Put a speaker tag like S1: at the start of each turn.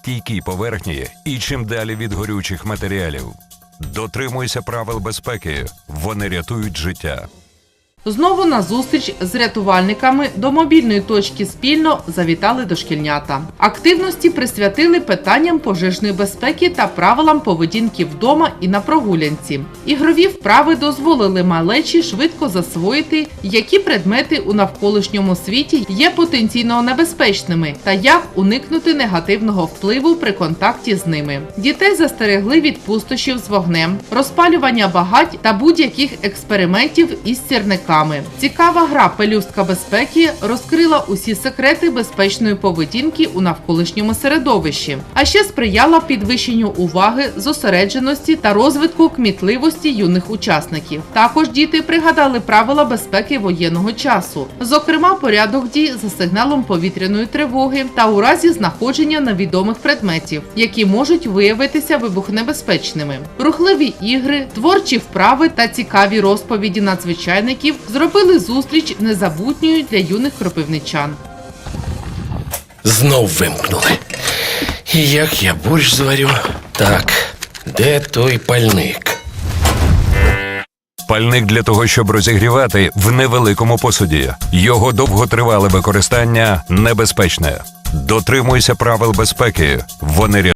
S1: стійкі поверхні і чим далі від горючих матеріалів. Дотримуйся правил безпеки, вони рятують життя.
S2: Знову на зустріч з рятувальниками до мобільної точки спільно завітали дошкільнята. Активності присвятили питанням пожежної безпеки та правилам поведінки вдома і на прогулянці. Ігрові вправи дозволили малечі швидко засвоїти, які предмети у навколишньому світі є потенційно небезпечними та як уникнути негативного впливу при контакті з ними. Дітей застерегли від пустощів з вогнем, розпалювання багать та будь-яких експериментів із сірниками. Цікава гра пелюстка безпеки розкрила усі секрети безпечної поведінки у навколишньому середовищі, а ще сприяла підвищенню уваги, зосередженості та розвитку кмітливості юних учасників. Також діти пригадали правила безпеки воєнного часу, зокрема порядок дій за сигналом повітряної тривоги та у разі знаходження невідомих предметів, які можуть виявитися вибухнебезпечними. Рухливі ігри, творчі вправи та цікаві розповіді надзвичайників зробили зустріч незабутньою для юних кропивничан.
S3: Знов вимкнули. І як я борщ зварю? Так, де той пальник?
S1: Пальник для того, щоб розігрівати в невеликому посуді. Його довготривале використання небезпечне. Дотримуйся правил безпеки, вони рятують.